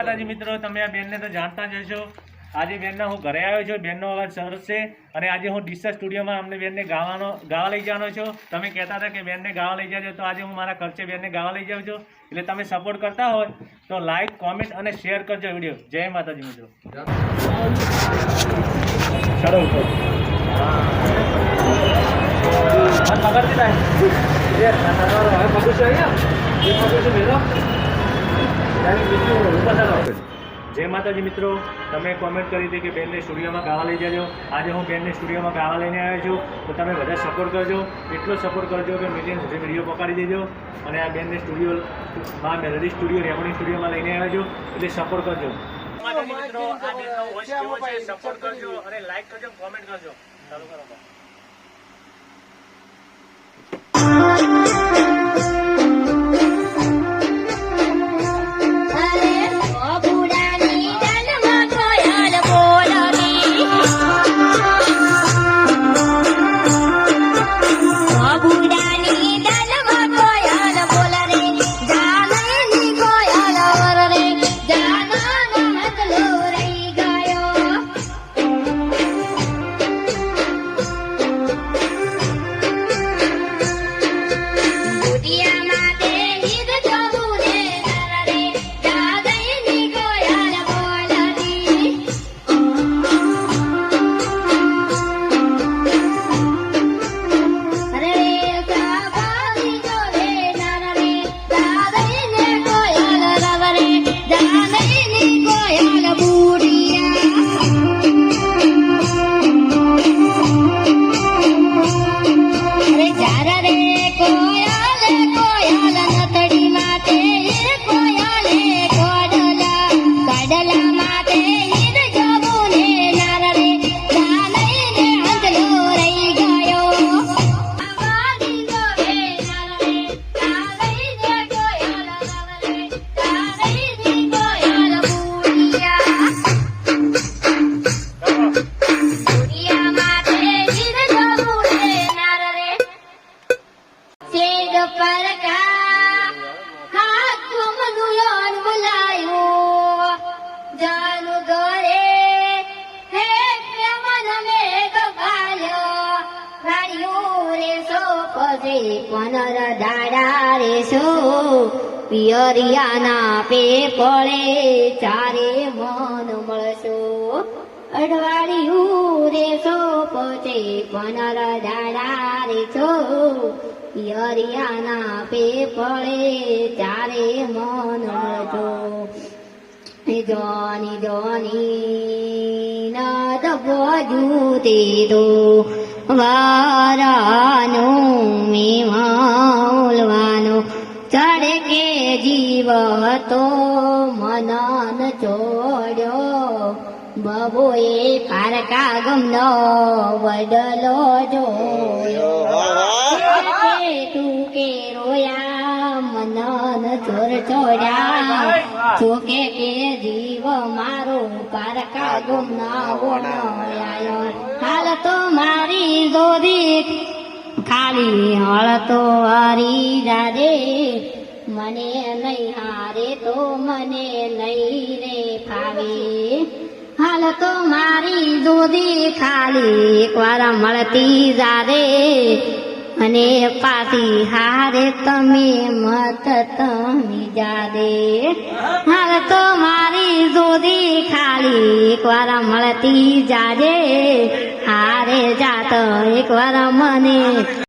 માતાજી મિત્રો, તમે આ બેનને તો જાણતા જ હશો. આજે બેનના હું ઘરે આવ્યો છું, બેનનો અવાજ સરસ છે. અને આજે હું ડિસ્ટર સ્ટુડિયોમાં અમને બેનને ગાવાનો, ગાવા લઈ જવાનો છું. તમે કહેતા હતા કે બેનને ગાવા લઈ જાજો, તો આજે હું મારા ખર્ચે બેનને ગાવા લઈ જાઉં છું. એટલે તમે સપોર્ટ કરતા હોય, તો લાઈક કોમેન્ટ અને શેર કરજો વીડિયો જય માતાજી મિત્રો. ચલો ઉપર. જય માતાજી મિત્રો. તમે કોમેન્ટ કરી હતી કે બેનને સ્ટુડિયોમાં ગાવા લઈ જજો. આજે હું બેનને સ્ટુડિયોમાં ગાવા લઈને આવ્યો છું. તો તમે બધા સપોર્ટ કરજો. એટલો સપોર્ટ કરજો કે મિલિયન સુધી વીડિયો પકડી દેજો. અને આ બેનને સ્ટુડિયોમાં મેલડી સ્ટુડિયો રેકોર્ડિંગ સ્ટુડિયોમાં લઈને આવ્યો છું. એટલે સપોર્ટ કરજો. સપોર્ટ કરજો અને લાઈક કરજો કોમેન્ટ કરજો. ચાલુ કરો. Yeah. પજે પનર દાડા રે સો પિયરિયાના પે પડે ચારે મન મળશો. અડવાડિયું રે સો પચે પનર દાડા રે પિયરિયાના પે પડે ચારે મન મળશો. જોની જોની દબો બોજુતે દો વારાનું મેવાલવાનું ચડે કે જીવ તો મનન ચોડ્યો. બબોએ પારકા ગમનો વડલો જોયો. તું કે રોયા. મનન ચોર ચોર્યા. ચોકે કે જીવ મારો પારકા ગુમના આયો. હાલ તો મારી જોદી ખાલી હળ તો હરી દાદે મને નહીં હારે તો મને નહીં રે ફાવે. હાલ તો મારી દોધી ખાલી એકવાર મળતી જારે અને પાછી હારે તમે મત તમે જાદે. હાલ તો મારી જોદી ખાલી એકવાર મળતી જાજે. હારે જાત એકવાર મને